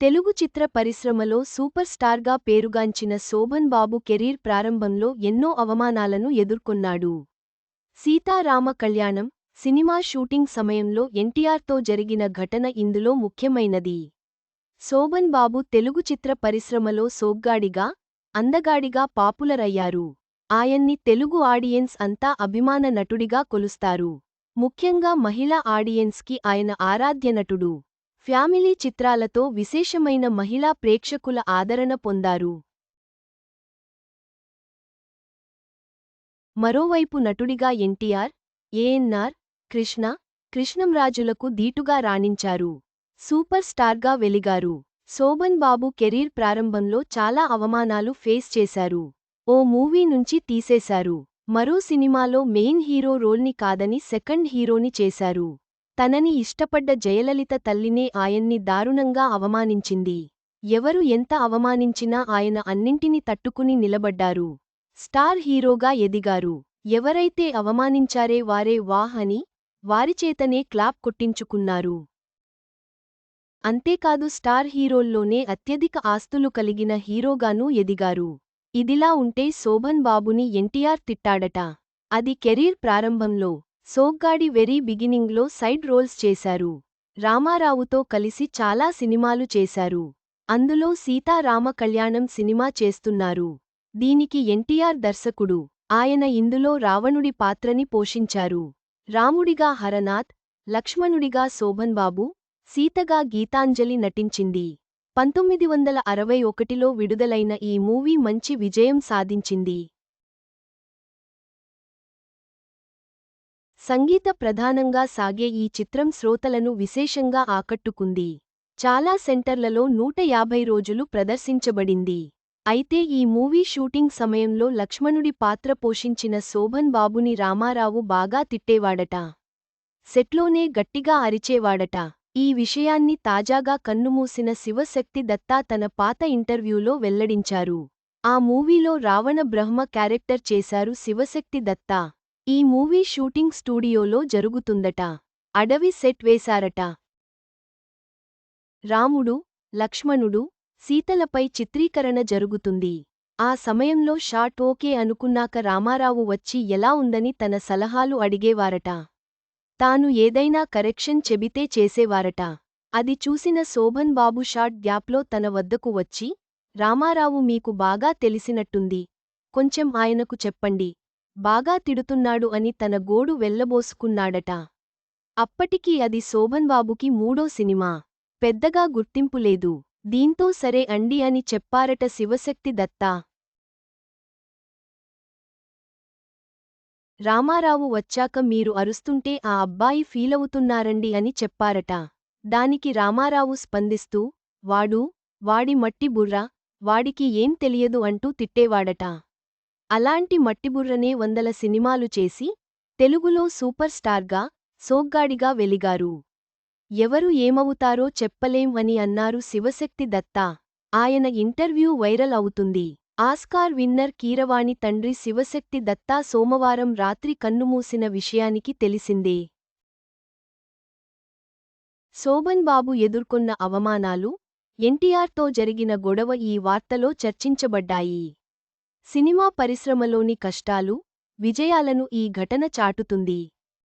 తెలుగు చిత్ర పరిశ్రమలో సూపర్ స్టార్గా పేరుగాంచిన శోభన్ బాబు కెరీర్ ప్రారంభంలో ఎన్నో అవమానాలను ఎదుర్కొన్నాడు. సీతారామ కళ్యాణం సినిమా షూటింగ్ సమయంలో ఎన్టీఆర్తో జరిగిన ఘటన ఇందులో ముఖ్యమైనది. శోభన్ బాబు తెలుగు చిత్ర పరిశ్రమలో సోగ్గాడిగా అందగాడిగా పాపులర్ అయ్యారు ఆయన్ని తెలుగు ఆడియన్స్ అంతా అభిమాన నటుడిగా కొలుస్తారు. ముఖ్యంగా మహిళా ఆడియన్స్కి ఆయన ఆరాధ్య నటుడు. ఫ్యామిలీ చిత్రాలతో విశేషమైన మహిళా ప్రేక్షకుల ఆదరణ పొందారు. మరోవైపు నటుడిగా ఎన్టీఆర్ ఏఎన్ఆర్ కృష్ణ కృష్ణంరాజులకు దీటుగా రాణించారు. సూపర్ స్టార్గా వెలిగారు. శోభన్ బాబు కెరీర్ ప్రారంభంలో చాలా అవమానాలు ఫేస్ చేశారు. ఓ మూవీ నుంచి తీసేశారు. మరో సినిమాలో మెయిన్ హీరో రోల్ని కాదని సెకండ్ హీరోని చేశారు. తనని ఇష్టపడ్డ జయలలిత తల్లినే ఆయన్ని దారుణంగా అవమానించింది. ఎవరు ఎంత అవమానించినా ఆయన అన్నింటిని తట్టుకుని నిలబడ్డారు. స్టార్ హీరోగా ఎదిగారు. ఎవరైతే అవమానించారే వారే వాహ్ అని వారిచేతనే క్లాప్ కొట్టించుకున్నారు. అంతేకాదు స్టార్ హీరోల్లోనే అత్యధిక ఆస్తులు కలిగిన హీరోగానూ ఎదిగారు. ఇదిలా ఉంటే శోభన్ బాబుని ఎన్టీఆర్ తిట్టాడట. అది కెరీర్ ప్రారంభంలో సోగ్గాడి వెరీ బిగినింగ్లో సైడ్ రోల్స్ చేశారు. రామారావుతో కలిసి చాలా సినిమాలు చేశారు. అందులో సీతారామ కళ్యాణం సినిమా చేస్తున్నారు. దీనికి ఎన్టీఆర్ దర్శకుడు ఆయన ఇందులో రావణుడి పాత్రని పోషించారు. రాముడిగా హరనాథ్ లక్ష్మణుడిగా శోభన్ బాబు సీతగా గీతాంజలి నటించింది. పంతొమ్మిది వందల అరవై ఒకటిలో విడుదలైన ఈ మూవీ మంచి విజయం సాధించింది. సంగీత ప్రధానంగా సాగే ఈ చిత్రం శ్రోతలను విశేషంగా ఆకట్టుకుంది. చాలా సెంటర్లలో నూట యాభై రోజులు ప్రదర్శించబడింది. అయితే ఈ మూవీ షూటింగ్ సమయంలో లక్ష్మణుడి పాత్ర పోషించిన శోభన్ బాబుని రామారావు బాగా తిట్టేవాడట. సెట్లోనే గట్టిగా అరిచేవాడట. ఈ విషయాన్ని తాజాగా కన్నుమూసిన శివశక్తి దత్తా తన పాత ఇంటర్వ్యూలో వెల్లడించారు. ఆ మూవీలో రావణ బ్రహ్మ క్యారెక్టర్ చేశారు శివశక్తి దత్తా. ఈ మూవీ షూటింగ్ స్టూడియోలో జరుగుతుందట. అడవి సెట్ వేశారట. రాముడు లక్ష్మణుడు సీతలపై చిత్రీకరణ జరుగుతుంది. ఆ సమయంలో షాట్ ఓకే అనుకున్నాక రామారావు వచ్చి ఎలా ఉందని తన సలహాలు అడిగేవారట. తాను ఏదైనా కరెక్షన్ చెబితే చేసేవారట. అది చూసిన శోభన్ బాబు షాట్ గ్యాప్లో తన వద్దకు వచ్చి రామారావు మీకు బాగా తెలిసినట్టుంది. కొంచెం ఆయనకు చెప్పండి. బాగా తిడుతున్నాడు అని తన గోడు వెళ్ళబోసుకున్నాడట అప్పటికి అది శోభన్ బాబుకి మూడో సినిమా. పెద్దగా గుర్తింపు లేదు. దీంతో సరే అండి అని చెప్పారట శివశక్తి దత్తా. రామారావు వచ్చాక మీరు అరుస్తుంటే ఆ అబ్బాయి ఫీలవుతున్నారండి అని చెప్పారట. దానికి రామారావు స్పందిస్తూ వాడు వాడి మట్టి బుర్ర వాడికి ఏం తెలియదు అంటూ తిట్టేవాడట. అలాంటి మట్టిబుర్రనే వందల సినిమాలు చేసి తెలుగులో సూపర్ స్టార్గా సోగ్గాడిగా వెలిగారు. ఎవరు ఏమవుతారో చెప్పలేం అని అన్నారు శివశక్తి దత్తా. ఆయన ఇంటర్వ్యూ వైరల్ అవుతుంది. ఆస్కార్ విన్నర్ కీరవాణి తండ్రి శివశక్తి దత్తా సోమవారం రాత్రి కన్నుమూసిన విషయానికి తెలిసిందే. శోభన్ బాబు ఎదుర్కొన్న అవమానాలు ఎన్టీఆర్తో జరిగిన గొడవ ఈ వార్తలో చర్చించబడ్డాయి. సినిమా పరిశ్రమలోని కష్టాలు విజయాలను ఈ ఘటన చాటుతుంది.